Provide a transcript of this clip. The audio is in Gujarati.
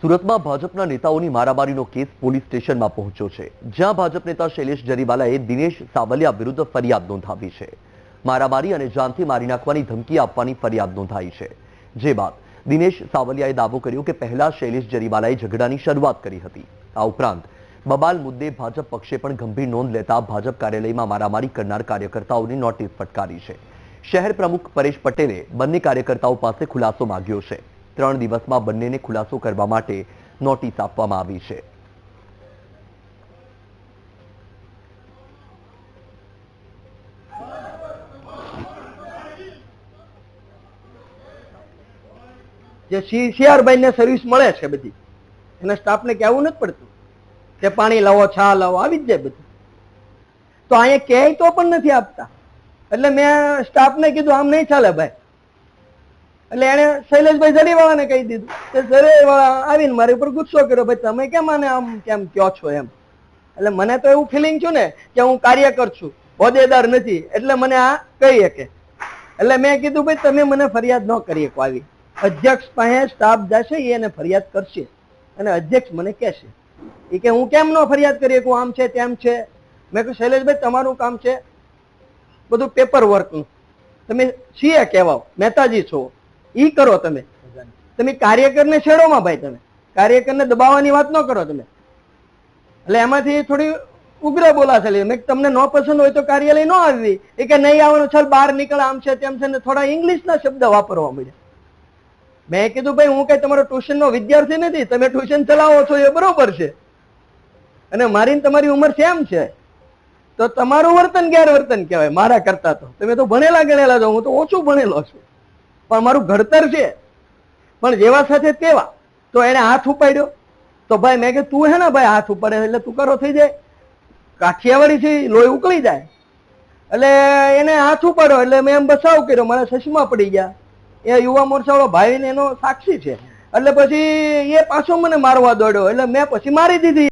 સુરતમાં ભાજપના નેતાઓની મારામારીનો કેસ પોલીસ સ્ટેશનમાં પહોંચ્યો છે, જ્યાં ભાજપ નેતા શૈલેષ જરીવાલાએ દિનેશ સાવલિયા વિરુદ્ધ ફરિયાદ નોંધાવી છે. મારામારી અને જાનથી મારી નાખવાની ધમકી આપવાની ફરિયાદ નોંધાઈ છે. જે બાદ દિનેશ સાવલિયાએ દાવો કર્યો કે પહેલા શૈલેષ જરીવાલાએ ઝઘડાની શરૂઆત કરી હતી. આ ઉપરાંત બબાલ મુદ્દે ભાજપ પક્ષે પણ ગંભીર નોંધ લેતા ભાજપ કાર્યાલયમાં મારામારી કરનાર કાર્યકર્તાઓની નોટિસ ફટકારી છે. શહેર પ્રમુખ પરેશ પટેલે બંને કાર્યકર્તાઓ પાસે ખુલાસો માંગ્યો છે. ત્રણ દિવસમાં બંનેને ખુલાસો કરવા માટે નોટિસ આપવામાં આવી છે. જે સીઆરભાઈ ને સર્વિસ મળે છે બધી. એના સ્ટાફને કહેવું નથી પડતું કે પાણી લાવો, છા લાવો, આવી જ જાય બધું. તો અહીંયા ક્યાંય તો પણ નથી આપતા. એટલે મેં સ્ટાફને કીધું, આમ નહીં ચાલે ભાઈ. એટલે એને શૈલેષભાઈ જરીવાળાને કહી દીધું કે જરીવાળા આવીને મારી ઉપર ગુસ્સો કર્યો, ભાઈ, તમે કેમ આને આમ કેમ કયો છો એમ? એટલે મને તો એવું ફિલિંગ છું ને કે હું કાર્યકર છું હોદેદાર નથી, એટલે મને આ કહી શકે. એટલે મેં કીધું, ભાઈ, તમે મને ફરિયાદ ન કરી શકો આવી. અધ્યક્ષ પાસે સ્ટાફ જશે એને ફરિયાદ કરશે અને અધ્યક્ષ મને કહેશે. એ કે, હું કેમ ન ફરિયાદ કરી શકું? આમ છે, તેમ છે. મેં કહ્યું, શૈલેષભાઈ, તમારું કામ છે બધું પેપર વર્કનું તમે સીએ કહેવાઓ મહેતાજી છો. ઈ કરો તમે. તમે કાર્યકરને છેડોમાં ભાઈ તમે. કાર્યકરને દબાવવાની વાત ન કરો તમે. એટલે એમાંથી થોડી ઉગ્ર બોલાશેલી મેં તમને ન પસંદ હોય તો કાર્યાલય ન આવવી એ કે નહીં આવવાનું, ચાલ બહાર નીકળ, આમ છે તેમ છે ને થોડા ઇંગ્લિશના શબ્દ વાપરવા મળ્યા. મેં કીધું, ભાઈ, હું કઈ તમારો ટ્યુશન નો વિદ્યાર્થી નથી. તમે ટ્યુશન ચલાવો છો, એ બરોબર છે. અને મારી તમારી ઉંમર સેમ છે. તો તમારું વર્તન ગેરવર્તન કહેવાય, મારા કરતા તો. તમે તો ભણેલા ગણેલા છો, હું તો ઓછું ભણેલો છું. પણ મારું ઘડતર છે. પણ જેવા સાથે તેવા, તો એને હાથ ઉપાડ્યો. તો ભાઈ મેં કે તું હે ને ભાઈ હાથ ઉપાડે, એટલે તું કરો, થઈ જાય. કાઠિયાવાડી છે લોહી ઉકળી જાય. એટલે એને હાથ ઉપાડ્યો, એટલે મેં એમ બસાવ કર્યો, મને સસમાં પડી ગયા. એ યુવા મોરચાવાળો ભાઈ એનો સાક્ષી છે. એટલે પછી એ પાછો મને મારવા દોડ્યો, એટલે મેં પછી મારી દીધી.